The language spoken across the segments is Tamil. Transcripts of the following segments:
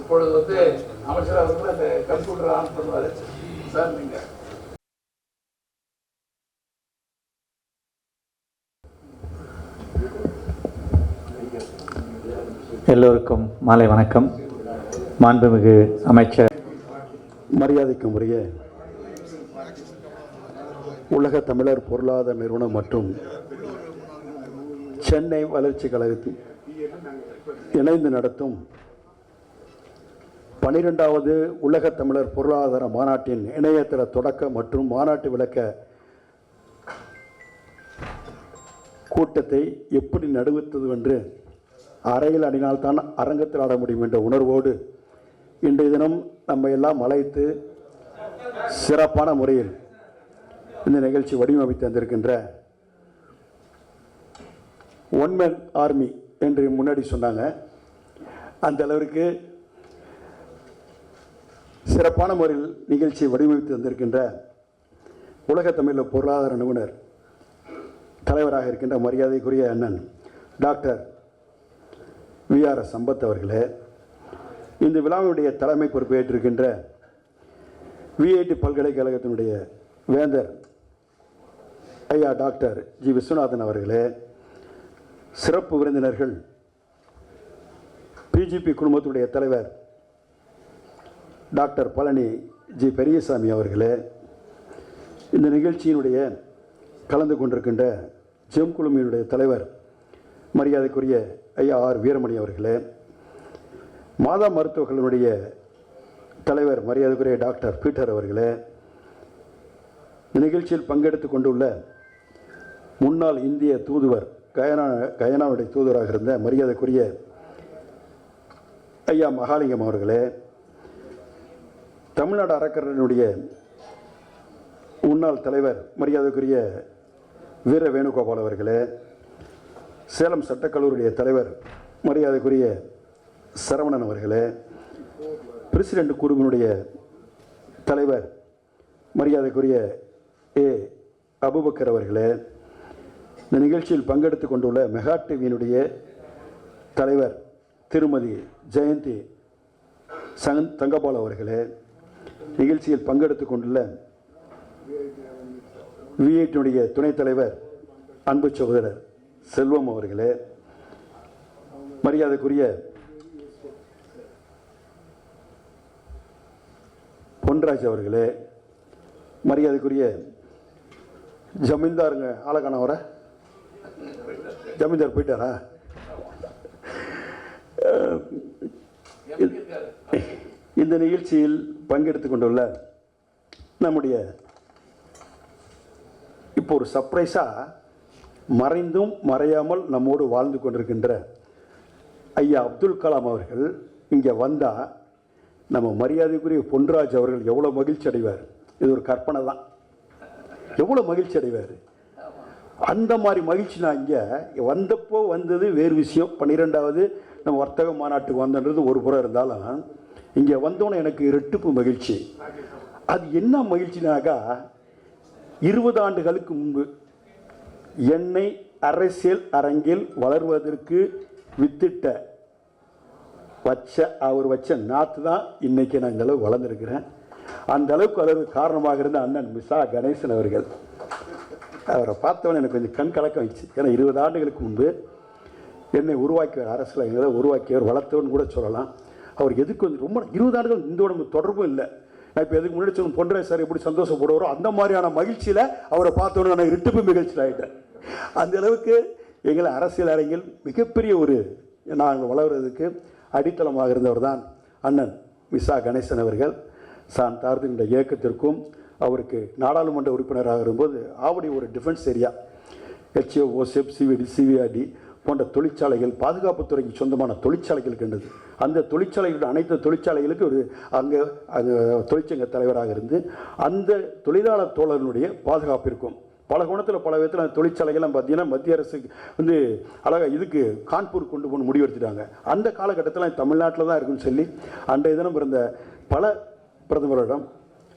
இப்பொழுது வந்து அமைச்சர் அவர்கள் அந்த கம்ப்யூட்டர் ஆன் பண்ணுவார். சார் நீங்க எல்லோருக்கும் மாலை வணக்கம். மாண்புமிகு அமைச்சர். மரியாதைக்கும் உரிய உலக தமிழர் பொருளாதார நிறுவனம் மற்றும் சென்னை வளர்ச்சி கழகத்தில் இணைந்து நடத்தும் பனிரெண்டாவது உலக தமிழர் பொருளாதார மாநாட்டின் இணையதள தொடக்க மற்றும் மாநாட்டு விளக்க கூட்டத்தை எப்படி நடுவித்தது என்று அறையில் அணினால்தான் அரங்கத்தில் ஆட முடியும் என்ற உணர்வோடு இன்றைய தினம் நம்ம எல்லாம் அழைத்து சிறப்பான முறையில் இந்த நிகழ்ச்சி வடிவமைத்து தந்திருக்கின்ற ஒன்மேன் ஆர்மி என்று முன்னாடி சொன்னாங்க. அந்த அளவிற்கு சிறப்பான முறையில் நிகழ்ச்சியை வடிவமைத்து வந்திருக்கின்ற உலக தமிழ் பொருளாதார நிபுணர் தலைவராக இருக்கின்ற மரியாதைக்குரிய அண்ணன் doctor V R S Sampath அவர்களே இந்த விழாவினுடைய தலைமை பொறுப்பேற்றிருக்கின்ற விஐடி பல்கலைக்கழகத்தினுடைய வேந்தர் ஐயா டாக்டர் ஜி விஸ்வநாதன் அவர்களே சிறப்பு விருந்தினர்கள் பிஜிபி குழுமத்துடைய தலைவர் டாக்டர் பழனி ஜி பெரியசாமி அவர்களே இந்த நிகழ்ச்சியினுடைய கலந்து கொண்டிருக்கின்ற ஜெம் குழுமியினுடைய தலைவர் மரியாதைக்குரிய ஐயா ஆர் வீரமணி அவர்களே மாதா மருத்துவர்களுடைய தலைவர் மரியாதைக்குரிய டாக்டர் பீட்டர் அவர்களே இந்த நிகழ்ச்சியில் பங்கெடுத்து கொண்டுள்ள முன்னாள் இந்திய தூதுவர் கயனா கயனாவுடைய தூதுவராக இருந்த மரியாதைக்குரிய ஐயா மகாலிங்கம் அவர்களே தமிழ்நாடு அறக்கரனுடைய முன்னாள் தலைவர் மரியாதைக்குரிய வீர வேணுகோபால் அவர்களே சேலம் சட்டக்கல்லூரியுடைய தலைவர் மரியாதைக்குரிய சரவணன் அவர்களே பிரசிடென்ட் குழுவினுடைய தலைவர் மரியாதைக்குரிய ஏ. அபுபக்கர் அவர்களே இந்த நிகழ்ச்சியில் பங்கெடுத்து கொண்டுள்ள மெகா டிவியினுடைய தலைவர் திருமதி ஜெயந்தி சங் தங்கபால் அவர்களே நிகழ்ச்சியில் பங்கெடுத்து கொண்டுள்ள விஐடினுடைய துணைத் தலைவர் அன்பு சகோதரர் செல்வம் அவர்களே மரியாதைக்குரிய பொன்ராஜ் அவர்களே மரியாதைக்குரிய ஜமீன்தாருங்க ஆளக்கானவர ஜமீன்தார் போயிட்டாரா? இந்த நிகழ்ச்சியில் பங்கெடுத்து கொண்டுள்ள நம்முடைய இப்போ ஒரு சர்ப்ரைஸாக மறைந்தும் மறையாமல் நம்மோடு வாழ்ந்து கொண்டிருக்கின்ற ஐயா அப்துல் கலாம் அவர்கள் இங்கே வந்தால் நம்ம மரியாதைக்குரிய பொன்ராஜ் அவர்கள் எவ்வளோ மகிழ்ச்சி அடைவார். இது ஒரு கற்பனை தான். எவ்வளோ மகிழ்ச்சி அடைவார். அந்த மாதிரி மகிழ்ச்சி நான் இங்கே வந்தப்போ வந்தது வேறு விஷயம். பன்னிரெண்டாவது நம்ம வர்த்தக மாநாட்டுக்கு வந்தன்றது ஒரு புறம் இருந்தாலும் இங்கே வந்தோன்னே எனக்கு ரெட்டிப்பு மகிழ்ச்சி. அது என்ன மகிழ்ச்சினாக்கா இருபது ஆண்டுகளுக்கு முன்பு என்னை அரசியல் அரங்கில் வளர்வதற்கு வித்திட்ட வச்ச அவர் வச்ச நாற்று தான் இன்னைக்கு நான் இந்தளவு வளர்ந்துருக்கிறேன். அந்த அளவுக்கு அளவு காரணமாக இருந்த அண்ணன் மிசா கணேசன் அவர்கள். அவரை பார்த்தவொன்னே எனக்கு கொஞ்சம் கண் கலக்கம் வச்சு ஏன்னா இருபது ஆண்டுகளுக்கு முன்பு என்னை உருவாக்கியவர் அரசியல் எங்களை உருவாக்கியவர் வளர்த்தவன் கூட சொல்லலாம். அவர் எதுக்கு வந்து ரொம்ப இருபது ஆண்டுகள் இந்த உடம்பு தொடர்பும் இல்லை. நான் இப்போ எதுக்கு முன்னாடி சொன்ன சார் எப்படி சந்தோஷப்படுவாரோ அந்த மாதிரியான மகிழ்ச்சியில் அவரை பார்த்தோன்னே நான் ரெட்டிப்பு மகிழ்ச்சியில் ஆகிட்டேன் அந்த அளவுக்கு எங்களை அரசியல் அரங்கில் மிகப்பெரிய ஒரு நாங்கள் வளர்கிறதுக்கு அடித்தளமாக இருந்தவர் தான் அண்ணன் விசா கணேசன் அவர்கள். சான் தார்தின் இயக்கத்திற்கும் அவருக்கு நாடாளுமன்ற உறுப்பினராக இருக்கும்போது ஆவடி ஒரு டிஃபென்ஸ் ஏரியா ஹெச்ஓ ஓசெப் சிவிடி சிவிஆர்டி போன்ற தொழிற்சாலைகள் பாதுகாப்புத்துறைக்கு சொந்தமான தொழிற்சாலைகள் கண்டது அந்த தொழிற்சாலைகள் அனைத்து தொழிற்சாலைகளுக்கு ஒரு அங்கே அங்கே தொழிற்சங்க தலைவராக இருந்து அந்த தொழிலாளர் தோழர்களுடைய இருக்கும். பல குணத்தில் பல விதத்தில் அந்த தொழிற்சாலைகள்லாம் பார்த்தீங்கன்னா மத்திய அரசு வந்து அழகாக இதுக்கு கான்பூர் கொண்டு போகணும் முடிவெடுத்துட்டாங்க. அந்த காலகட்டத்தில் தமிழ்நாட்டில் தான் இருக்குன்னு சொல்லி அன்றைய தினம் இருந்த பல பிரதமரிடம்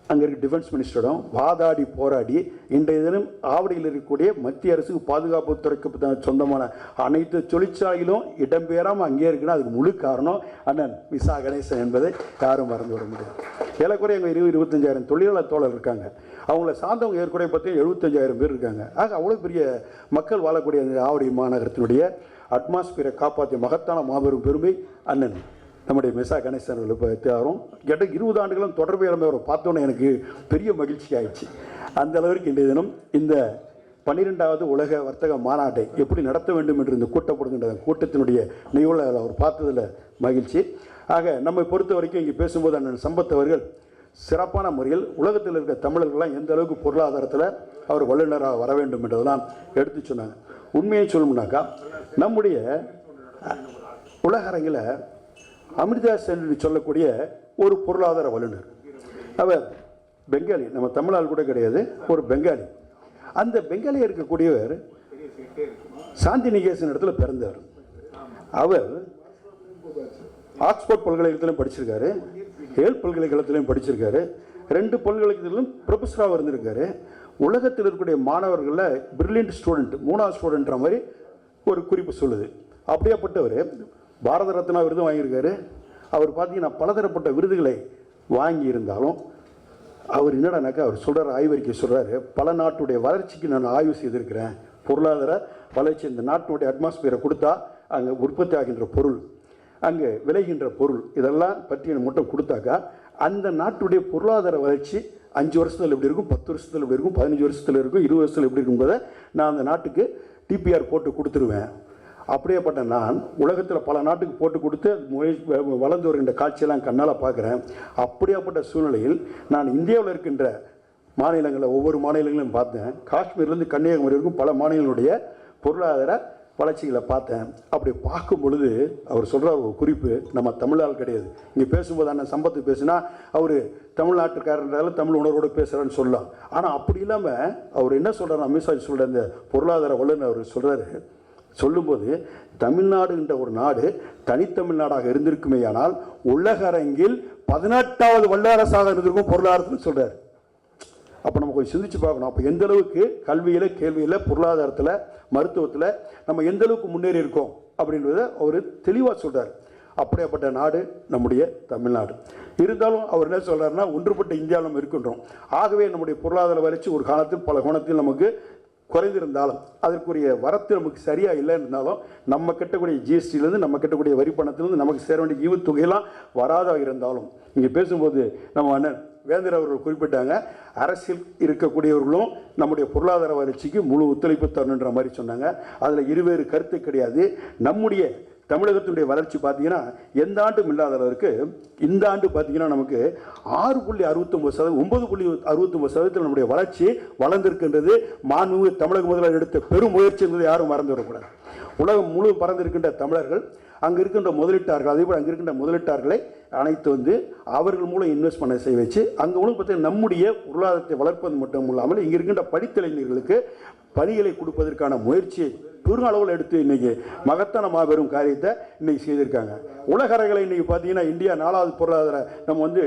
அங்கே இருக்க டிஃபென்ஸ் மினிஸ்டரிடம் வாதாடி போராடி இன்றைய தினம் ஆவடியில் இருக்கக்கூடிய மத்திய அரசுக்கு பாதுகாப்பு துறைக்கு சொந்தமான அனைத்து தொழிற்சாலைகளும் இடம்பெறாமல் அங்கே இருக்குன்னா அதுக்கு முழு காரணம் அண்ணன் விசா கணேசன் என்பதை யாரும் மறந்து விட முடியாது. ஏறக்குறைய அங்கே இருபது இருபத்தஞ்சாயிரம் தொழிலாளர் தோழர் இருக்காங்க. அவங்கள சார்ந்தவங்க ஏற்கனவே பார்த்தீங்கன்னா எழுபத்தஞ்சாயிரம் பேர் இருக்காங்க. ஆக அவ்வளோ பெரிய மக்கள் வாழக்கூடிய அந்த ஆவடி மாநகரத்தினுடைய அட்மாஸ்பியரை காப்பாற்றிய மகத்தான மாபெரும் பெருமை அண்ணன் நம்முடைய மிசா கணேசன் அவர்கள் இப்போ கேட்ட இருபது ஆண்டுகளும் தொடர்பு இளமை அவரை பார்த்தோன்னே எனக்கு பெரிய மகிழ்ச்சி ஆயிடுச்சு. அந்த அளவிற்கு இன்றைய தினம் இந்த பன்னிரெண்டாவது உலக வர்த்தக மாநாட்டை எப்படி நடத்த வேண்டும் என்று இந்த கூட்டப்படுகின்ற கூட்டத்தினுடைய நிகழ்வில் அவர் பார்த்ததில் மகிழ்ச்சி. ஆக நம்மை பொறுத்த வரைக்கும் இங்கே பேசும்போது அண்ணன் சம்பத் அவர்கள் சிறப்பான முறையில் உலகத்தில் இருக்கிற தமிழர்கள்லாம் எந்த அளவுக்கு பொருளாதாரத்தில் அவர் வல்லுநராக வர வேண்டும் என்றதெல்லாம் எடுத்து சொன்னாங்க. உண்மையை சொல்லணும்னாக்கா நம்முடைய உலக அமிர்தா செல்வி சொல்லக்கூடிய ஒரு பொருளாதார வல்லுநர். அவர் பெங்காலி நம்ம தமிழால் கூட கிடையாது ஒரு பெங்காலி. அந்த பெங்காலியாக இருக்கக்கூடியவர் சாந்தி நிகேசன் இடத்துல பிறந்தவர் அவர் ஆக்ஸ்போர்ட் பல்கலைக்கழகத்திலும் படிச்சிருக்காரு ஏல் பல்கலைக்கழகத்திலையும் படிச்சிருக்காரு ரெண்டு பல்கலைக்கழகத்திலும் ப்ரொஃபஸராக இருந்திருக்காரு உலகத்தில் இருக்கக்கூடிய மாணவர்களில் பிரில்லியன்ட் ஸ்டூடெண்ட் மூணாவது ஸ்டூடெண்ட்ற மாதிரி ஒரு குறிப்பு சொல்லுது. அப்படியாப்பட்டவர் பாரத ரத்னா விருது வாங்கியிருக்காரு. அவர் பார்த்தீங்கன்னா பலதரப்பட்ட விருதுகளை வாங்கி இருந்தாலும் அவர் என்னடானாக்கா அவர் சொல்கிறார் ஆய்வறிக்கை சொல்கிறாரு பல நாட்டுடைய வளர்ச்சிக்கு நான் ஆய்வு செய்திருக்கிறேன். பொருளாதார வளர்ச்சி இந்த நாட்டினுடைய அட்மாஸ்பியரை கொடுத்தா அங்கே உற்பத்தி ஆகின்ற பொருள் அங்கே விளைகின்ற பொருள் இதெல்லாம் பற்றி மட்டும் கொடுத்தாக்கா அந்த நாட்டுடைய பொருளாதார வளர்ச்சி அஞ்சு வருஷத்தில் எப்படி இருக்கும் பத்து வருஷத்தில் எப்படி இருக்கும் பதினஞ்சு வருஷத்தில் இருக்கும் இருபது வருஷத்தில் எப்படி இருக்கும்போதை நான் அந்த நாட்டுக்கு டிபிஆர் போட்டு கொடுத்துருவேன். அப்படியேப்பட்ட நான் உலகத்தில் பல நாட்டுக்கு போட்டு கொடுத்து முயற்சி வளர்ந்து வருகின்ற காட்சியெல்லாம் கண்ணால் பார்க்குறேன். அப்படியாப்பட்ட சூழ்நிலையில் நான் இந்தியாவில் இருக்கின்ற மாநிலங்களை ஒவ்வொரு மாநிலங்களையும் பார்த்தேன். காஷ்மீர்லேருந்து கன்னியாகுமரி வரைக்கும் பல மாநிலங்களுடைய பொருளாதார வளர்ச்சிகளை பார்த்தேன். அப்படி பார்க்கும் பொழுது அவர் சொல்கிற ஒரு குறிப்பு நம்ம தமிழால் கிடையாது. இங்கே பேசும்போது அண்ணன் சம்பத்து பேசுனா அவர் தமிழ்நாட்டுக்காரன்றால தமிழ் உணர்வோடு பேசுகிறான்னு சொல்லலாம். ஆனால் அப்படி இல்லாமல் அவர் என்ன சொல்கிறார் அமித்ஷா சொல்கிற இந்த பொருளாதார வல்லுநர் அவர் சொல்கிறாரு சொல்லும்போது தமிழ்நாடு என்ற ஒரு நாடு தனித்தமிழ்நாடாக இருந்திருக்குமேயானால் உலக அரங்கில் பதினெட்டாவது வல்லரசாக இருந்திருக்கும் பொருளாதாரத்தில் சொல்கிறார் அப்போ நம்ம கொஞ்சம் சிந்திச்சு பார்க்கணும். அப்போ எந்த அளவுக்கு கல்வியில் கேள்வியில் பொருளாதாரத்தில் மருத்துவத்தில் நம்ம எந்த அளவுக்கு முன்னேறி இருக்கோம் அப்படின்றத அவர் தெளிவாக சொல்கிறார் அப்படியாப்பட்ட நாடு நம்முடைய தமிழ்நாடு. இருந்தாலும் அவர் என்ன சொல்கிறாருன்னா ஒன்றுபட்ட இந்தியாவில் நம்ம இருக்கின்றோம். ஆகவே நம்முடைய பொருளாதார வளர்ச்சி ஒரு காலத்தில் பல கோணத்தில் நமக்கு குறைந்திருந்தாலும் அதற்குரிய வரத்து நமக்கு சரியாக இல்லை இருந்தாலும் நம்ம கட்டக்கூடிய ஜிஎஸ்டிலேருந்து நம்ம கட்டக்கூடிய வரி பணத்திலேருந்து நமக்கு சேர வேண்டிய ஈவுத்தொகையெல்லாம் வராதாக இருந்தாலும் இங்கே பேசும்போது நம்ம அண்ணன் வேந்தர் அவர்கள் குறிப்பிட்டாங்க அரசியல் இருக்கக்கூடியவர்களும் நம்முடைய பொருளாதார வளர்ச்சிக்கு முழு ஒத்துழைப்பு தரணுன்ற மாதிரி சொன்னாங்க. அதில் இருவேறு கருத்து கிடையாது. நம்முடைய தமிழகத்தினுடைய வளர்ச்சி பார்த்தீங்கன்னா எந்த ஆண்டும் இல்லாத அளவிற்கு இந்த ஆண்டு பார்த்தீங்கன்னா நமக்கு ஆறு புள்ளி அறுபத்தொம்பது சதவீதம் ஒன்பது புள்ளி அறுபத்தொம்பது சதவீதத்தில் நம்முடைய வளர்ச்சி வளர்ந்திருக்கின்றது. மாண்பு தமிழக முதல்வர் எடுத்த பெரும் முயற்சி என்பதை யாரும் மறந்துவிடக்கூடாது உலகம் முழு பறந்திருக்கின்ற தமிழர்கள் அங்கே இருக்கின்ற முதலீட்டார்கள் அதே போல் அங்கே இருக்கின்ற முதலீட்டார்களை அனைத்து வந்து அவர்கள் மூலம் இன்வெஸ்ட் பண்ண செய்ய வச்சு அங்கே மூலம் பார்த்தீங்கன்னா நம்முடைய பொருளாதாரத்தை வளர்ப்பது மட்டும் இல்லாமல் இங்கே இருக்கின்ற படித்தலைஞர்களுக்கு பணிகளை கொடுப்பதற்கான முயற்சியை பெருங்களவில் எடுத்து இன்றைக்கி மகத்தான மாபெரும் காரியத்தை இன்றைக்கி செய்திருக்காங்க. உலக அரங்கில் இன்றைக்கி பார்த்தீங்கன்னா இந்தியா நாலாவது பொருளாதார நம்ம வந்து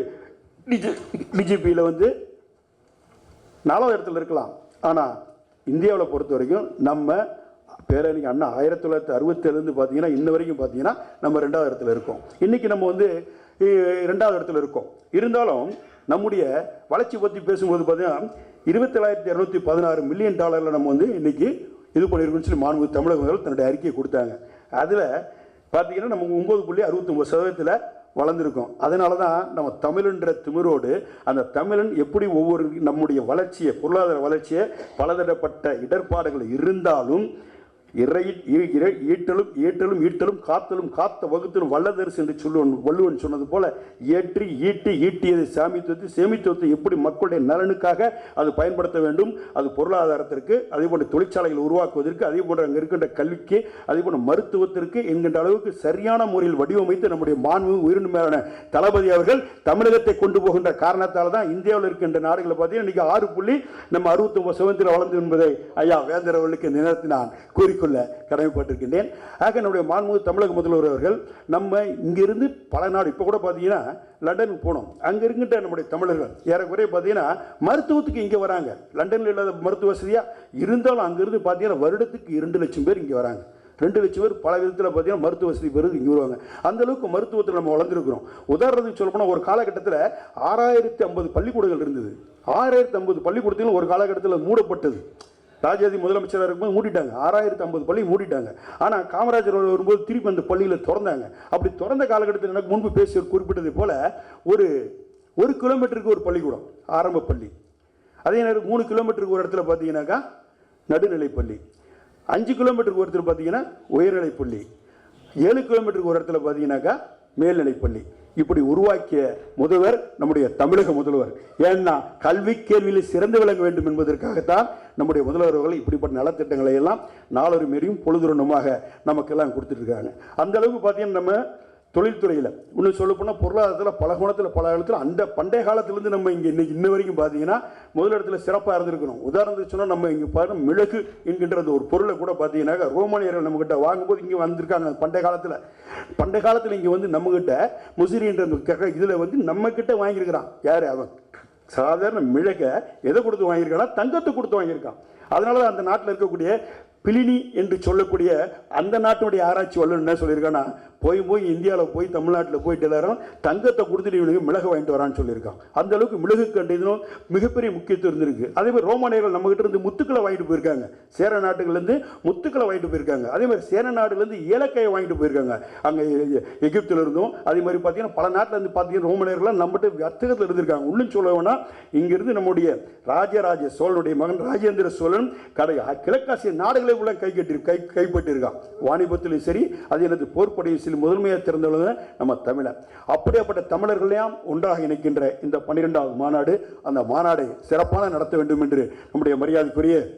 டிஜி டிஜிபியில் வந்து நாலாவது இடத்துல இருக்கலாம். ஆனால் இந்தியாவில் பொறுத்த வரைக்கும் நம்ம பேரறிஞர் அண்ணா ஆயிரத்தி தொள்ளாயிரத்தி அறுபத்தேழுலேருந்து பார்த்தீங்கன்னா இன்ன வரைக்கும் பார்த்தீங்கன்னா நம்ம ரெண்டாவது இடத்துல இருக்கோம். இன்றைக்கி நம்ம வந்து ரெண்டாவது இடத்துல இருக்கோம். இருந்தாலும் நம்முடைய வளர்ச்சி பற்றி பேசும்போது பார்த்தீங்கன்னா இருபத்தேழாயிரத்தி இரநூத்தி பதினாறு மில்லியன் டாலரில் நம்ம வந்து இன்றைக்கி இது பண்ணியிருக்கோம்னு சொல்லி மாண்பு தமிழக முதல்வர் தன்னுடைய அறிக்கையை கொடுத்தாங்க. அதில் பார்த்தீங்கன்னா நம்ம ஒம்பது புள்ளி அறுபத்தொம்பது சதவீதத்தில் வளர்ந்துருக்கோம். அதனால தான் நம்ம தமிழன்ற திமிரோடு அந்த தமிழன் எப்படி ஒவ்வொரு நம்முடைய வளர்ச்சியை பொருளாதார வளர்ச்சியை பலதரப்பட்ட இடர்பாடுகள் இருந்தாலும் இறை ஈட்டலும் ஈட்டலும் ஈட்டலும் காத்தலும் காத்த வகுத்தலும் வல்லதரிசு என்று சொல்லுவன் வள்ளுவன் சொன்னது போல ஏற்றி ஈட்டி ஈட்டியதை சாமித்துவத்தை சேமித்துவத்தை எப்படி மக்களுடைய நலனுக்காக அது பயன்படுத்த வேண்டும் அது பொருளாதாரத்திற்கு அதே போன்ற தொழிற்சாலைகள் உருவாக்குவதற்கு அதே போன்ற அங்கே இருக்கின்ற கல்விக்கு அதே போன்ற மருத்துவத்திற்கு என்கின்ற அளவுக்கு சரியான முறையில் வடிவமைத்து நம்முடைய மாண்பு உயிரின் மேலான தளபதி அவர்கள் தமிழகத்தை கொண்டு போகின்ற காரணத்தால் தான் இந்தியாவில் இருக்கின்ற நாடுகளை பார்த்தீங்கன்னா இன்னைக்கு ஆறு புள்ளி நம்ம அறுபத்தொம்பது சுதந்திரம் வளர்ந்து என்பதை ஐயா வேந்தர் அவர்களுக்கு இந்த நேரத்தில் நான் கூறி கூறிக்கொள்ள கடமைப்பட்டிருக்கின்றேன். ஆக நம்முடைய மாண்புமிகு தமிழக முதல்வர் அவர்கள் நம்ம இங்கிருந்து பல நாடு இப்போ கூட பார்த்தீங்கன்னா லண்டனுக்கு போனோம். அங்கே இருக்கின்ற நம்முடைய தமிழர்கள் ஏறக்குறைய பார்த்தீங்கன்னா மருத்துவத்துக்கு இங்கே வராங்க. லண்டனில் இல்லாத மருத்துவ வசதியாக இருந்தாலும் அங்கிருந்து பார்த்தீங்கன்னா வருடத்துக்கு இரண்டு லட்சம் பேர் இங்கே வராங்க. ரெண்டு லட்சம் பேர் பல விதத்தில் பார்த்தீங்கன்னா மருத்துவ வசதி பெறுது இங்கே வருவாங்க. அந்த அளவுக்கு மருத்துவத்தில் நம்ம வளர்ந்துருக்கிறோம். உதாரணத்துக்கு சொல்லப்போனால் ஒரு காலகட்டத்தில் ஆறாயிரத்தி ஐம்பது பள்ளிக்கூடங்கள் இருந்தது. ஆறாயிரத்தி ஐம்பது பள்ளிக்கூடத்திலும் ஒரு காலகட்டத்தில் மூடப்பட்டது. ராஜாதி முதலமைச்சராக இருக்கும்போது மூடிட்டாங்க. ஆறாயிரத்தி ஐம்பது பள்ளி மூடிட்டாங்க. ஆனால் காமராஜர் வரும்போது திருப்பி அந்த பள்ளியில் திறந்தாங்க. அப்படி திறந்த காலகட்டத்தில் எனக்கு முன்பு பேசி குறிப்பிட்டது போல் ஒரு ஒரு கிலோமீட்டருக்கு ஒரு பள்ளிக்கூடம் ஆரம்ப பள்ளி. அதே நேரம் மூணு கிலோமீட்டருக்கு ஒரு இடத்துல பார்த்தீங்கன்னாக்கா நடுநிலை பள்ளி. அஞ்சு கிலோமீட்டருக்கு ஒருத்தர் பார்த்தீங்கன்னா உயர்நிலை பள்ளி. ஏழு கிலோமீட்டருக்கு ஒரு இடத்துல பார்த்தீங்கன்னாக்கா மேல்நிலைப்பள்ளி. இப்படி உருவாக்கிய முதல்வர் நம்முடைய தமிழக முதல்வர். ஏன்னா கல்வி கேள்வியில் சிறந்து விளங்க வேண்டும் என்பதற்காகத்தான் நம்முடைய முதல்வர்கள் இப்படிப்பட்ட நலத்திட்டங்களை எல்லாம் நாளொரு மாரியும் பொழுதுரணமாக நமக்கெல்லாம் கொடுத்துட்ருக்காங்க அந்த அளவுக்கு பார்த்தீங்கன்னா நம்ம தொழில்துறையில். இன்னும் சொல்ல போனால் பொருளாதாரத்தில் பல கோணத்தில் பல இடத்துல அந்த பண்டைய காலத்திலேருந்து நம்ம இங்கே இன்னைக்கு இன்ன வரைக்கும் பார்த்தீங்கன்னா முதலிடத்தில் சிறப்பாக இருந்திருக்கணும். உதாரணத்துக்கு சொன்னால் நம்ம இங்கே பாருங்கள் மிளகு என்கின்ற அந்த ஒரு பொருளை கூட பார்த்தீங்கன்னாக்கா ரோமானியர்கள் நம்மக்கிட்ட வாங்கும்போது இங்கே வந்திருக்காங்க பண்டைய காலத்தில். பண்டைய காலத்தில் இங்கே வந்து நம்மக்கிட்ட முசிறின்ற அந்த இதில் வந்து நம்மக்கிட்ட வாங்கியிருக்கிறான். யார்? அவன் சாதாரண மிளகை எதை கொடுத்து வாங்கியிருக்கானா தங்கத்தை கொடுத்து வாங்கியிருக்கான். அதனால தான் அந்த நாட்டில் இருக்கக்கூடிய பிலினி என்று சொல்லக்கூடிய அந்த நாட்டினுடைய ஆராய்ச்சி வல்லுன்னு என்ன சொல்லியிருக்கான்னா போய் போய் இந்தியாவில் போய் தமிழ்நாட்டில் போயிட்டு எல்லாரும் தங்கத்தை கொடுத்துட்டு இவனுக்கு மிளகு வாங்கிட்டு வரான்னு சொல்லியிருக்கான் அந்த அளவுக்கு மிளகு கண்டிதும் மிகப்பெரிய முக்கியத்துவம் இருந்திருக்கு. அதே மாதிரி ரோமானியர்கள் நம்மகிட்ட இருந்து முத்துக்களை வாங்கிட்டு போயிருக்காங்க. சேர நாட்டுகள்லேருந்து முத்துக்களை வாங்கிட்டு போயிருக்காங்க. அதே மாதிரி சேர நாடுலேருந்து ஏலக்காயை வாங்கிட்டு போயிருக்காங்க. அங்கே எகிப்தில் இருந்தும் அதே மாதிரி பார்த்தீங்கன்னா பல நாட்டில் இருந்து பார்த்தீங்கன்னா ரோமானியர்கள்லாம் நம்மகிட்ட வர்த்தகத்தில் இருந்திருக்காங்க. இன்னும் சொல்ல இங்கிருந்து நம்முடைய ராஜராஜ சோழனுடைய மகன் ராஜேந்திர சோழன் கடை கிழக்காசிய நாடுகளை உள்ள கை கட்டி கை கைப்பற்றியிருக்கான். வாணிபத்திலும் சரி அது எனது போர்ப்படையும் சரி முதன்மையாக திறந்துள்ளது நம்ம தமிழர். அப்படியாப்பட்ட தமிழர்களையும் ஒன்றாக இணைக்கின்ற இந்த பன்னிரெண்டாவது மாநாடு அந்த மாநாடை சிறப்பான நடத்த வேண்டும் என்று நம்முடைய மரியாதைக்குரிய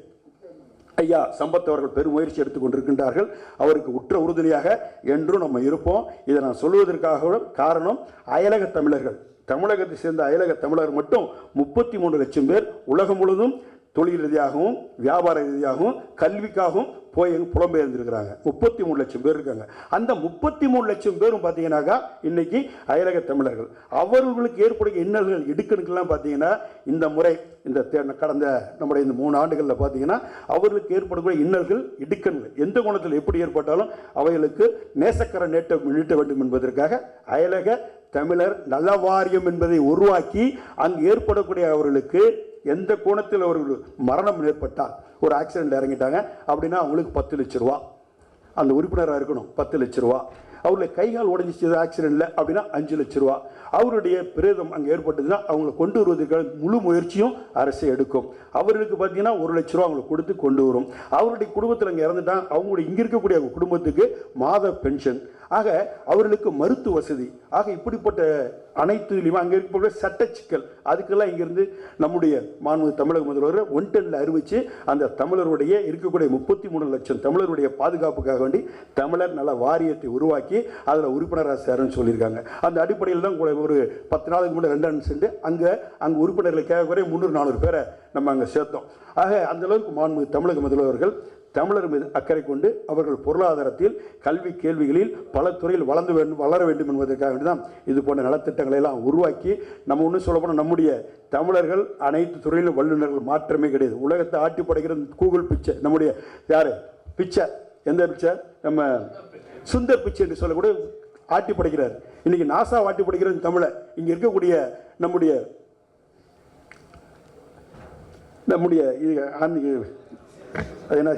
ஐயா சம்பத் அவர்கள் பெரும் முயற்சி எடுத்துக் கொண்டிருக்கின்றார்கள். அவருக்கு உற்ற உறுதுணையாக என்றும் நம்ம இருப்போம். இதை நான் சொல்வதற்காக காரணம் அயலக தமிழர்கள். தமிழகத்தை சேர்ந்த அயலக தமிழர் மட்டும் முப்பத்தி மூணு லட்சம் பேர் உலகம் முழுவதும் தொழில் ரீதியாகவும் வியாபார ரீதியாகவும் கல்விக்காகவும் போய் புலம்பெயர்ந்திருக்கிறாங்க முப்பத்தி மூணு லட்சம் பேர் இருக்காங்க. அந்த முப்பத்தி மூணு லட்சம் பேரும் பார்த்தீங்கன்னாக்கா இன்னைக்கு அயலக தமிழர்கள். அவர்களுக்கு ஏற்படுகிற இன்னல்கள் இடுக்கணுக்கெல்லாம் பார்த்தீங்கன்னா இந்த முறை இந்த தே- கடந்த நம்முடைய இந்த மூணு ஆண்டுகளில் பார்த்தீங்கன்னா அவர்களுக்கு ஏற்படக்கூடிய இன்னல்கள் இடுக்கண்கள் எந்த குணத்தில் எப்படி ஏற்பட்டாலும் அவைகளுக்கு நேசக்கர நேட்ட நீட்ட வேண்டும் என்பதற்காக அயலக தமிழர் நல வாரியம் என்பதை உருவாக்கி அங்கு ஏற்படக்கூடிய அவர்களுக்கு எந்த கோணத்தில் அவர்கள் மரணம் ஏற்பட்டால் ஒரு ஆக்சிடெண்ட்டில் இறங்கிட்டாங்க அப்படின்னா அவங்களுக்கு பத்து லட்ச ரூபா. அந்த உறுப்பினராக இருக்கணும் பத்து லட்ச ரூபா. அவருடைய கை கால் உடஞ்சிச்சு ஆக்சிடெண்ட்டில் அப்படின்னா அஞ்சு லட்ச ரூபா. அவருடைய பிரேதம் அங்கே ஏற்பட்டதுன்னா அவங்களை கொண்டு வருவதற்கான முழு முயற்சியும் அரசு எடுக்கும். அவர்களுக்கு பார்த்தீங்கன்னா ஒரு லட்ச ரூபா அவங்களுக்கு கொடுத்து கொண்டு வரும். அவருடைய குடும்பத்தில் அங்கே இறந்துட்டாங்க அவங்களுடைய இங்கே இருக்கக்கூடிய அவங்க குடும்பத்துக்கு மாத பென்ஷன் ஆக அவர்களுக்கு மருத்துவ வசதி. ஆக இப்படிப்பட்ட அனைத்துலையும் அங்கே இருக்கக்கூடிய சட்ட சிக்கல் அதுக்கெல்லாம் இங்கேருந்து நம்முடைய மாண்பு தமிழக முதல்வர் ஒன் டென்னில் அறிவித்து அந்த தமிழருடைய இருக்கக்கூடிய முப்பத்தி மூணு லட்சம் தமிழருடைய பாதுகாப்புக்காக வேண்டி தமிழர் நல வாரியத்தை உருவாக்கி அதில் உறுப்பினராக சேரன்னு சொல்லியிருக்காங்க. அந்த அடிப்படையில் தான் கூட ஒரு பத்து நாளுக்கு முன்னாடி ரெண்டாண்டு சென்று அங்கே அங்கே உறுப்பினர்களுக்காக குறைய முந்நூறு நானூறு பேரை நம்ம அங்கே சேர்த்தோம். ஆக அந்தளவுக்கு மாண்பு தமிழக முதல்வர்கள் தமிழர் மீது அக்கறை கொண்டு அவர்கள் பொருளாதாரத்தில் கல்வி கேள்விகளில் பல துறையில் வளர்ந்து வேண்டும் வளர வேண்டும் என்பதற்காக வேண்டி தான் இது போன்ற நலத்திட்டங்களை எல்லாம் உருவாக்கி நம்ம ஒன்றும் சொல்ல போனால் நம்முடைய தமிழர்கள் அனைத்து துறையிலும் வல்லுநர்கள் மாற்றமே கிடையாது. உலகத்தை ஆட்டி படைக்கிற கூகுள் பிச்சை நம்முடைய யார்? பிச்சை. எந்த பிச்சை? நம்ம சுந்தர் பிச்சை என்று சொல்லக்கூடிய ஆட்டி படைக்கிறார். இன்றைக்கி நாசா ஆட்டி படைக்கிறது தமிழை இங்கே இருக்கக்கூடிய நம்முடைய நம்முடைய இது அது என்ன?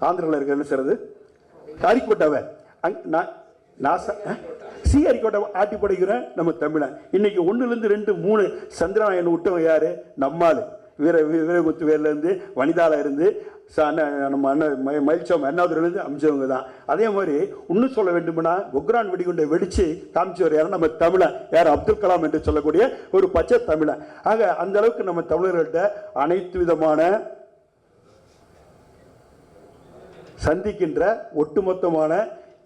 ஆந்திராவில் இருக்க என்ன செய்றது அரிக்கோட்டாவை அங் நான் நாசா சி அரிக்கோட்டாவை ஆட்டி படைக்கிறேன் நம்ம தமிழன். இன்னைக்கு ஒன்றுலேருந்து ரெண்டு மூணு சந்திரநாயன் விட்டவன் யார்? நம்மாள். வீர வீ- வீரமுத்து வேர்லேருந்து வனிதால இருந்து ச- அண்ணன் நம்ம அண்ணன் ம- மயில்சாமி அண்ணாதுரையிலேருந்து அமைச்சவங்க தான். அதே மாதிரி இன்னும் சொல்ல வேண்டும்னா குக்ரான் வெடிகுண்டை வெடித்து காமிச்சவர் யாரும் நம்ம தமிழன். யார்? அப்துல் கலாம் என்று சொல்லக்கூடிய ஒரு பச்சை தமிழன். ஆக அந்த அளவுக்கு நம்ம தமிழர்கள்ட்ட அனைத்து விதமான சந்திக்கின்ற ஒட்டுமொத்தமான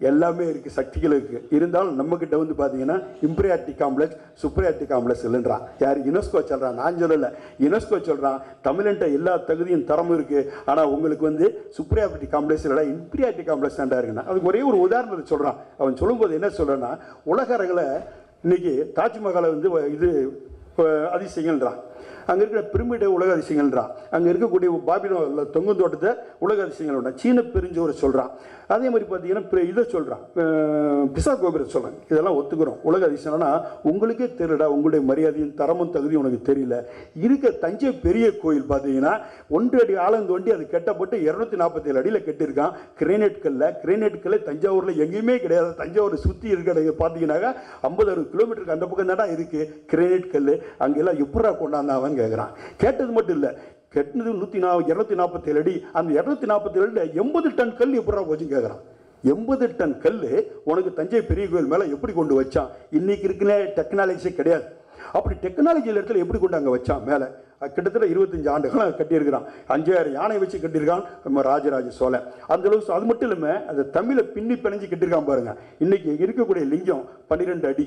எல்லாமே இருக்குது சக்திகள் இருக்குது இருந்தாலும் நம்மக்கிட்ட வந்து பார்த்தீங்கன்னா இம்ப்ரியாட்டிக் காம்ப்ளெக்ஸ் சுப்ரியாட்டி காம்ப்ளெக்ஸ் இல்லைன்றான் யார் யுனெஸ்கோ சொல்கிறான் நான் சொல்லலை. யுனெஸ்கோ சொல்கிறான் தமிழன்ட்ட எல்லா தகுதியும் தரமும் இருக்குது ஆனால் உங்களுக்கு வந்து சுப்ரியாட்டி காம்ப்ளெக்ஸ் இல்லை இம்ப்ரியாட்டிக் காம்ப்ளெக்ஸ் தாண்டா இருக்குன்னா. அதுக்கு ஒரே ஒரு உதாரணத்தை சொல்கிறான் அவன் சொல்லும்போது என்ன சொல்கிறேன்னா உலக அரங்கில் இன்றைக்கி தாஜ்மஹாலை வந்து இது அதிசயங்கள்ன்றான் அங்கே இருக்கிற பிரமிட உலக அதிசயங்கள்ன்றான் அங்கே இருக்கக்கூடிய பாபிலோனில் தொங்கும் தோட்டத்தை உலக அதிசயங்கள்ன்றா சீன பெருஞ்சோரை சொல்கிறான் அதே மாதிரி பார்த்தீங்கன்னா இதை சொல்கிறான் பிசா கோபுரம் சொல்கிறான் இதெல்லாம் ஒத்துக்கிறோம். உலக அதிசயம்னா உங்களுக்கே தெரியலடா. உங்களுடைய மரியாதையும் தரமும் தகுதியும் உனக்கு தெரியல. இருக்க தஞ்சை பெரிய கோயில் பார்த்தீங்கன்னா ஒன்று அடி ஆழம் தோண்டி அது கட்டப்பட்டு இரநூத்தி நாற்பத்தேழு அடியில் கட்டியிருக்கான். கிரேனைட் கல்ல. கிரேனைட் கல்ல தஞ்சாவூரில் எங்கேயுமே கிடையாது. தஞ்சாவூர் சுற்றி இருக்கிற பார்த்தீங்கன்னாக்கா ஐம்பது அறுபது கிலோமீட்டருக்கு அந்த பக்கம் தானே இருக்குது கிரேனைட் கல் அங்கெல்லாம் எப்படா கொண்டாந்தாவன்னு கேட்குறான் கேட்டது மட்டும் இல்லை கெட்டினது நூற்றி நா இரநூத்தி நாற்பத்தேழு அடி அந்த இரநூத்தி நாற்பத்தேழு அடியில் எண்பது டன் கல் எப்படா போச்சுன்னு கேட்குறான் எண்பது டன் கல் உனக்கு தஞ்சை பெரிய கோயில் மேலே எப்படி கொண்டு வச்சான்? இன்னைக்கு இருக்கிற டெக்னாலஜியே கிடையாது. அப்படி டெக்னாலஜி இடத்துல எப்படி கொண்டு அங்கே வச்சான்? மேலே. கிட்டத்தட்ட இருபத்தஞ்சு ஆண்டுகள் கட்டியிருக்கிறான். அஞ்சாயிரம் யானை வச்சு கட்டியிருக்கான் நம்ம ராஜராஜ சோழன். அந்த அளவுக்கு அது மட்டும் இல்லாமல் அந்த தமிழை பின்னி பிணைஞ்சு கட்டியிருக்கான் பாருங்க. இன்றைக்கி இருக்கக்கூடிய லிங்கம் பன்னிரெண்டு அடி.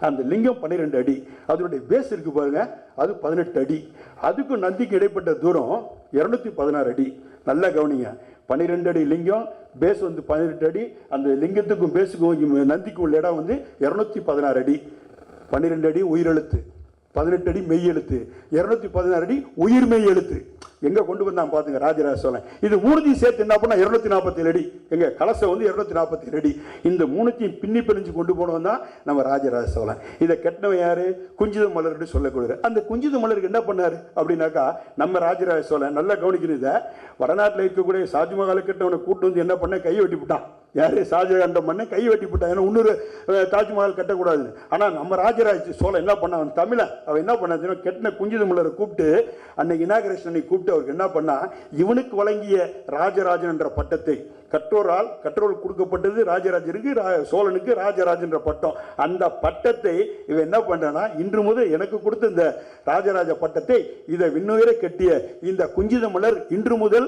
அந்த லிங்கம் பன்னிரெண்டு அடி. அதனுடைய பேஸ் இருக்கு பாருங்க. அது பதினெட்டு அடி. அதுக்கும் நந்திக்கு இடைப்பட்ட தூரம் இரநூத்தி பதினாறு அடி. நல்லா கவனிங்க. பன்னிரெண்டு அடி லிங்கம் பேஸ் வந்து பதினெட்டு அடி. அந்த லிங்கத்துக்கும் பேஸுக்கும் நந்திக்கும் உள்ள இடம் வந்து இரநூத்தி பதினாறு அடி. பன்னிரெண்டு அடி உயிரெழுத்து. பதினெட்டு அடி மெய் எழுத்து. இரநூத்தி பதினாறு அடி உயிர் மெய் எழுத்து. எங்கே கொண்டு வந்தான் பார்த்துங்க ராஜராஜ சோழன். இது மூணுத்தையும் சேர்த்து என்ன பண்ணா இருநூத்தி நாற்பத்தி அடி. எங்கள் கலசை வந்து இருநூத்தி நாற்பத்தி அடி. இந்த மூணுத்தையும் பின்னி பிரிஞ்சு கொண்டு போனவன் தான் நம்ம ராஜராஜ சோழன். இதை கெட்டவன் யாரு? குஞ்சித மலர்னு சொல்லக்கூடியது அந்த குஞ்சித மலருக்கு என்ன பண்ணாரு? அப்படின்னாக்கா நம்ம ராஜராஜ சோழன் நல்லா கவனிக்கணும் இதை. வடநாட்டில் இருக்கக்கூடிய ஷாஜ்மஹாலை கெட்டவனை கூட்டு வந்து என்ன பண்ண? கை வெட்டி விட்டான் யாரு? ஷாஜகாண்டம் பண்ண கை வெட்டி போட்டான். ஏன்னா இன்னொரு தாஜ்மஹால் கட்டக்கூடாதுன்னு ஆனால் நம்ம ராஜராஜ் சோழன் என்ன பண்ண அவன் தமிழன். அவன் என்ன பண்ணா கெட்டின குஞ்சித மலரை கூப்பிட்டு அன்னைக்கு இனாகரேஷனை கூப்பிட்டு அவருக்கு என்ன பண்ணா இவனுக்கு வழங்கிய ராஜராஜன் என்ற பட்டத்தை கற்றோரால் கற்றோர் கொடுக்கப்பட்டது ராஜராஜனுக்கு சோழனுக்கு ராஜராஜன் என்ற பட்டம். அந்த பட்டத்தை இவன் என்ன பண்றானா இன்று முதல் எனக்கு கொடுத்த இந்த ராஜராஜ பட்டத்தை இதை விண்ணுயிரை கட்டிய இந்த குஞ்சித மலர் இன்று முதல்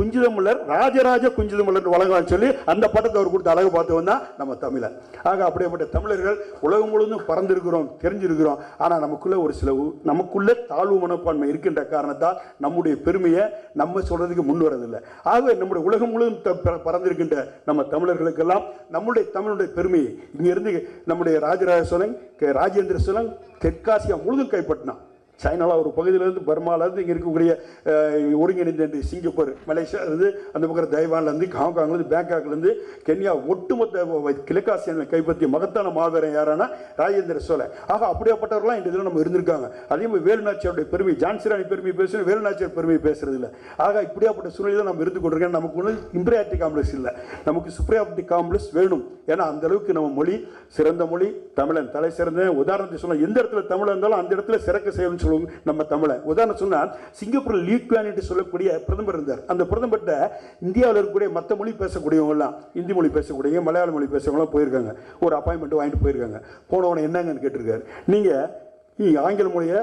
குஞ்சிதமல்லர் ராஜராஜ குஞ்சிதமல்லர் வழங்கலாம்னு சொல்லி அந்த பட்டத்தை அவர் கொடுத்த அழகு பார்த்தவன் தான் நம்ம தமிழன். ஆக அப்படியேப்பட்ட தமிழர்கள் உலகம் முழுவதும் பறந்திருக்கிறோம் தெரிஞ்சிருக்கிறோம். ஆனால் நமக்குள்ள ஒரு சில நமக்குள்ளே தாழ்வு மனப்பான்மை இருக்கின்ற காரணத்தால் நம்முடைய பெருமையை நம்ம சொல்கிறதுக்கு முன் வரதில்லை. ஆகவே நம்முடைய உலகம் முழுவதும் த- பறந்திருக்கின்ற நம்ம தமிழர்களுக்கெல்லாம் நம்முடைய தமிழுடைய பெருமையை இங்கேருந்து நம்முடைய ராஜராஜ சோழன் ராஜேந்திர சோழன் தெற்காசியா முழுதும் கைப்பற்றினான். சைனாவில் ஒரு பகுதியிலேருந்து பர்மாவிலேருந்து இங்கே இருக்கக்கூடிய ஒருங்கிணைந்த இந்த சிங்கப்பூர் மலேசியாவிலேருந்து அந்த பக்கம் தைவான்லேருந்து ஹாங்காங்லேருந்து பேங்காக்லேருந்து கென்யா ஒட்டுமொத்த வ- கிழக்காசியாவில் கைப்பற்றிய மகத்தான மாவீரன் யாரானா ராஜேந்திர சோழன். ஆக அப்படியாப்பட்டவர்களாம் இந்த இதில் நம்ம இருந்திருக்காங்க. அதே மாதிரி வேலுநாச்சியாருடைய பெருமை ஜான்சிராணி பெருமை பேசணும் வேலுநாச்சியார் பெருமை பேசுறது இல்லை. ஆக இப்படியாப்பட்ட சூழ்நிலையில் நம்ம இருந்து கொண்டிருக்கோம் நமக்கு ஒன்று இம்ப்ரியாட்டிக் காம்ப்ளெக்ஸ் இல்லை. நமக்கு சுப்ரியாட்டிக் காம்ப்ளெக்ஸ் வேணும். ஏன்னா அந்த அளவுக்கு நம்ம மொழி சிறந்த மொழி தமிழன் தலை சிறந்த உதாரணத்தை சொல்லலாம் எந்த இடத்துல தமிழ் இருந்தாலும் அந்த இடத்துல சிறக்க செய்யணும்னு சொல்லுவோம் நம்ம தமிழை. உதாரணம் சொன்னால் சிங்கப்பூர் லீக்வானிட்டு சொல்லக்கூடிய பிரதமர் இருந்தார். அந்த பிரதமர்கிட்ட இந்தியாவில் இருக்கக்கூடிய மற்ற மொழி பேசக்கூடியவங்கலாம் இந்தி மொழி பேசக்கூடியவங்க மலையாள மொழி பேசுறவங்களாம் போயிருக்காங்க. ஒரு அப்பாயின்மெண்ட் வாங்கிட்டு போயிருக்காங்க. போனவனை என்னங்கன்னு கேட்டிருக்காரு. நீங்கள் நீங்கள் ஆங்கில மொழியை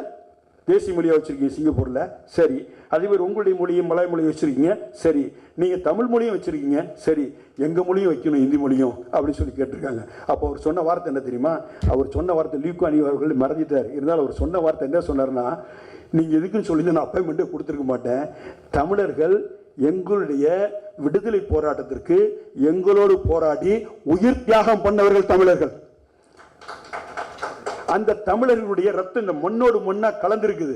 தேசிய மொழியாக வச்சுருக்கீங்க சிங்கப்பூரில். சரி. அதே மாதிரி உங்களுடைய மொழியும் மலாய் மொழியும் வச்சுருக்கீங்க. சரி. நீங்கள் தமிழ் மொழியும் வச்சுருக்கீங்க. சரி. எங்கள் மொழியும் வைக்கணும் இந்தி மொழியும் அப்படின்னு சொல்லி கேட்டிருக்காங்க. அப்போ அவர் சொன்ன வார்த்தை என்ன தெரியுமா? அவர் சொன்ன வார்த்தை லீக்வானி அவர்கள் மறந்துட்டார். இருந்தாலும் அவர் சொன்ன வார்த்தை என்ன சொன்னார்னா நீங்கள் எதுக்குன்னு சொல்லி நான் அப்பாயின்மெண்ட்டே கொடுத்துருக்க மாட்டேன். தமிழர்கள் எங்களுடைய விடுதலை போராட்டத்திற்கு எங்களோடு போராடி உயிர் தியாகம் பண்ணவர்கள் தமிழர்கள். அந்த தமிழர்களுடைய ரத்தம் இந்த மண்ணோடு மண்ணா கலந்திருக்குது.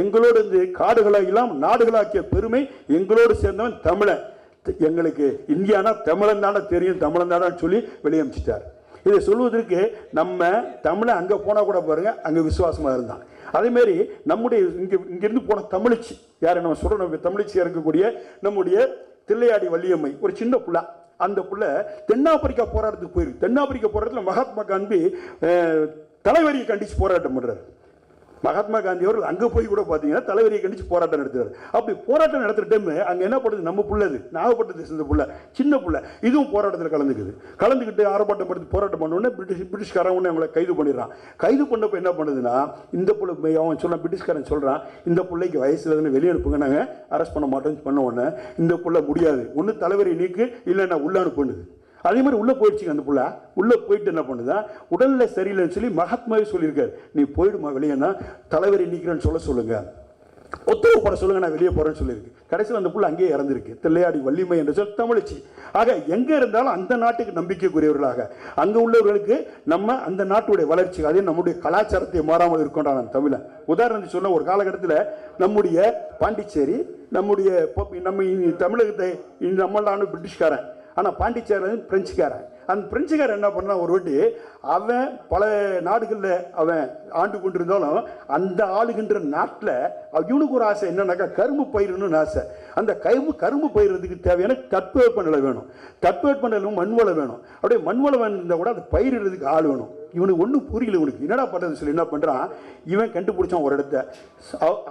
எங்களோடு இந்த காடுகளை எல்லாம் நாடுகளாக்கிய பெருமை எங்களோடு சேர்ந்தவன் தமிழன். எங்களுக்கு இந்தியானா தமிழன் தானே தெரியும் தமிழன் தானே சொல்லி வெளியே இதை சொல்வதற்கு நம்ம தமிழை அங்கே போனால் கூட பாருங்கள் அங்கே விசுவாசமாக இருந்தான். அதேமாரி நம்முடைய இங்கே இங்கேருந்து போன தமிழிச்சி யார் நம்ம சொல்கிறோம் தமிழச்சியாக இருக்கக்கூடிய நம்முடைய தில்லையாடி வள்ளியம்மை ஒரு சின்ன புள்ள. அந்த புள்ள தென்னாப்பிரிக்கா போராட்டத்துக்கு போயிருக்கு தென்னாப்பிரிக்கா போராட்டத்தில் மகாத்மா காந்தி தலைவரியை கண்டிச்சு போராட்டம் பண்றாரு. மகாத்மா காந்தி அவர்கள் அங்கே போய் கூட பார்த்தீங்கன்னா தலைவரியை கண்டிச்சு போராட்டம் நடத்துறாரு. அப்படி போராட்டம் நடத்துகிற டைம் அங்கே என்ன பண்ணுது நம்ம புள்ளது நாகப்பட்டினத்தை சேர்ந்த புள்ள. சின்ன புள்ள. இதுவும் போராட்டத்தில் கலந்துக்குது. கலந்துக்கிட்டு ஆர்ப்பாட்டம் படுத்து போராட்டம் பண்ண பிரிட்டிஷ் பிரிட்டிஷ்காரன் உடனே அவங்களை கைது பண்ணிடுறான். கைது பண்ணப்போ என்ன பண்ணுதுன்னா இந்த புள்ள அவன் சொல்ல பிரிட்டிஷ்காரன் சொல்கிறான் இந்த பிள்ளைக்கு வயசுல இருந்து வெளியே அனுப்புங்க நாங்கள் அரெஸ்ட் பண்ண மாட்டோம்னு பண்ண உடனே இந்த புள்ள முடியாது. ஒன்று தலைவரை நீக்கு இல்லைன்னா உள்ள அனுப்புனுது அதே மாதிரி உள்ளே போயிடுச்சுங்க அந்த புள்ள. உள்ளே போயிட்டு என்ன பண்ணுதான் உடல்ல சரியில்லைன்னு சொல்லி மகாத்மாவே சொல்லியிருக்காரு. நீ போயிடுமா வெளியேன்னா தலைவரை நீக்கிறேன்னு சொல்ல சொல்லுங்கள் ஒத்துழைப்பு போட சொல்லுங்க நான் வெளியே போறேன்னு சொல்லியிருக்கு. கடைசியில் அந்த புள்ள அங்கேயே இறந்திருக்கு. தில்லையாடி வள்ளிமை என்று சொல் தமிழச்சி. ஆக எங்கே இருந்தாலும் அந்த நாட்டுக்கு நம்பிக்கைக்குரியவர்களாக. அங்கே உள்ளவர்களுக்கு நம்ம அந்த நாட்டுடைய வளர்ச்சி அதே நம்முடைய கலாச்சாரத்தை மாறாமல் இருக்கோம் தமிழன் உதாரணத்துக்கு சொன்ன ஒரு காலகட்டத்தில் நம்முடைய பாண்டிச்சேரி நம்முடைய நம்ம தமிழகத்தை நம்மளான பிரிட்டிஷ்காரன். ஆனால் பாண்டிச்சேரன் பிரெஞ்சுக்காரன். அந்த பிரெஞ்சுக்காரன் என்ன பண்ணா ஒரு வாட்டி அவன் பல நாடுகளில் அவன் ஆண்டு கொண்டிருந்தாலும் அந்த ஆளுகின்ற நாட்டில் இவனுக்கு ஒரு ஆசை என்னன்னாக்கா கரும்பு பயிரணும்னு ஆசை. அந்த கரும்பு கரும்பு பயிரதுக்கு தேவையான தட்பவெப்ப நிலை வேணும். தட்பவெப்ப நிலை மண்வளம் வேணும். அப்படியே மண்வளம் இருந்தால் கூட அது பயிரிடுறதுக்கு ஆள் வேணும். இவனுக்கு ஒன்றும் புரியல இவனுக்கு. என்னடா பண்ணுறது சொல்லி என்ன பண்ணுறான் இவன் கண்டுபிடிச்சான் ஒரு இடத்த.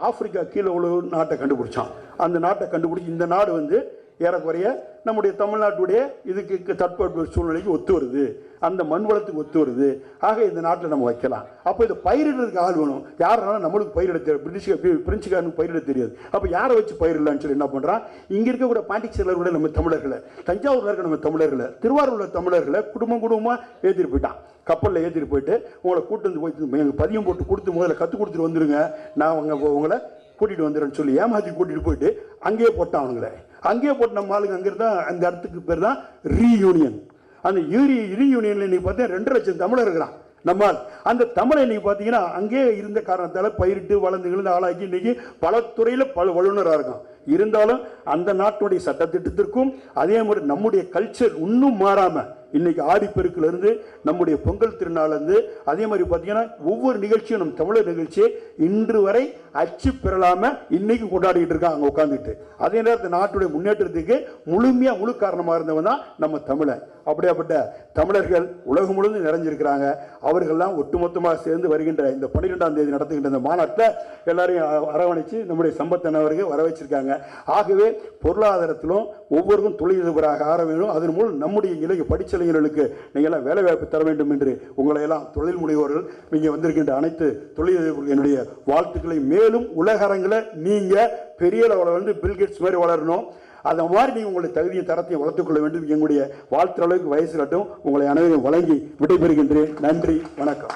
ஆப்பிரிக்கா கீழே உள்ள நாட்டை கண்டுபிடிச்சான். அந்த நாட்டை கண்டுபிடிச்சி இந்த நாடு வந்து ஏறக்குறைய நம்முடைய தமிழ்நாட்டுடைய இதுக்கு தட்பவெப்ப சூழ்நிலைக்கு ஒத்து வருது. அந்த மண் வளத்துக்கு ஒத்து வருது. ஆக இந்த நாட்டில் நம்ம வைக்கலாம். அப்போ இதை பயிரிடுறதுக்கு ஆள் வேணும். யாருனாலும் நம்மளுக்கு பயிரிட தெரியும் பிரிட்டிஷ் பிரெஞ்சுக்காரனுக்கு பயிரிட தெரியாது. அப்போ யாரை வச்சு பயிரிடலாம்னு சொல்லி என்ன பண்ணுறான் இங்கே இருக்கக்கூடிய பாண்டிச்சேரியில் கூட நம்ம தமிழர்களை தஞ்சாவூரில் இருக்க நம்ம தமிழர்களை திருவாரூரில் தமிழர்களை குடும்பம் குடும்பமாக ஏற்றிட்டு போயிட்டான். கப்பலில் ஏற்றிட்டு போயிட்டு உங்களை கூட்டு வந்து போய் எங்கள் பதியம் போட்டு கொடுத்து முதல்ல கற்றுக் கொடுத்துட்டு வந்துடுங்க நான் அவங்க உங்களை கூட்டிகிட்டு வந்துடுறேன்னு சொல்லி ஏமாற்றி கூட்டிகிட்டு போயிட்டு அங்கேயே போட்டான் அவனுங்களே. அங்கேயே போட்டு நம்ம ஆளுங்க அங்கே இருந்தால் அந்த இடத்துக்கு பேர் தான் ரீயூனியன் அந்த யூரி ரீயூனியனில் இன்றைக்கி பார்த்தா ரெண்டு லட்சம் தமிழர் இருக்கிறான். நம்மால். அந்த தமிழை இன்றைக்கி பார்த்தீங்கன்னா அங்கேயே இருந்த காரணத்தால் பயிரிட்டு வளர்ந்து விழுந்து ஆளாக்கி இன்றைக்கி பல துறையில் பல வல்லுநராக இருக்கான். இருந்தாலும் அந்த நாட்டுடைய சட்டத்திட்டத்திற்கும் அதே மாதிரி நம்முடைய கல்ச்சர் இன்னும் மாறாமல் இன்னைக்கு ஆடிப்பெருக்குல இருந்து நம்முடைய பொங்கல் திருநாள்லேருந்து அதே மாதிரி பார்த்தீங்கன்னா ஒவ்வொரு நிகழ்ச்சியும் நம்ம தமிழர் நிகழ்ச்சி இன்று வரை அச்சு பெறலாம இன்னைக்கு கொண்டாடிக்கிட்டு இருக்காங்க அங்கே உட்காந்துட்டு அதே நேரத்தில் நாட்டுடைய முன்னேற்றத்துக்கு முழுமையா முழு காரணமாக இருந்தவன் தான் நம்ம தமிழன். அப்படியாப்பட்ட தமிழர்கள் உலகம் முழுவதும் நிறைஞ்சிருக்கிறாங்க. அவர்கள்லாம் ஒட்டுமொத்தமாக சேர்ந்து வருகின்ற இந்த பன்னிரெண்டாம் தேதி நடத்துகின்ற இந்த மாநாட்டில் எல்லாரையும் அரவணைச்சு நம்முடைய சம்பத்தனவர்கள் வர வச்சிருக்காங்க ஆகவே பொருளாதாரத்திலும் ஒவ்வொருக்கும் தொழிலதிபராக ஆர அதன் மூலம் நம்முடைய இளைய படிச்ச இளைஞர்களுக்கு நீங்கள் எல்லாம் வேலை வாய்ப்பு தர வேண்டும் என்று உங்களை எல்லாம் தொழில் முனைவோர்கள் நீங்கள் வந்திருக்கின்ற அனைத்து தொழிலதிபர்கள் என்னுடைய வாழ்த்துக்களை. மேலும் உலக அரங்கில் நீங்கள் பெரிய லெவலில் வந்து பில்கெட்ஸ் மாதிரி வளரணும். அந்த மாதிரி நீங்கள் உங்களுடைய தகுதியை தரத்தையும் வளர்த்துக்கொள்ள வேண்டும். எங்களுடைய வாழ்த்துற அளவுக்கு வயசு கட்டும். உங்களை அனைவரையும் வழங்கி விடைபெறுகின்றேன். நன்றி. வணக்கம்.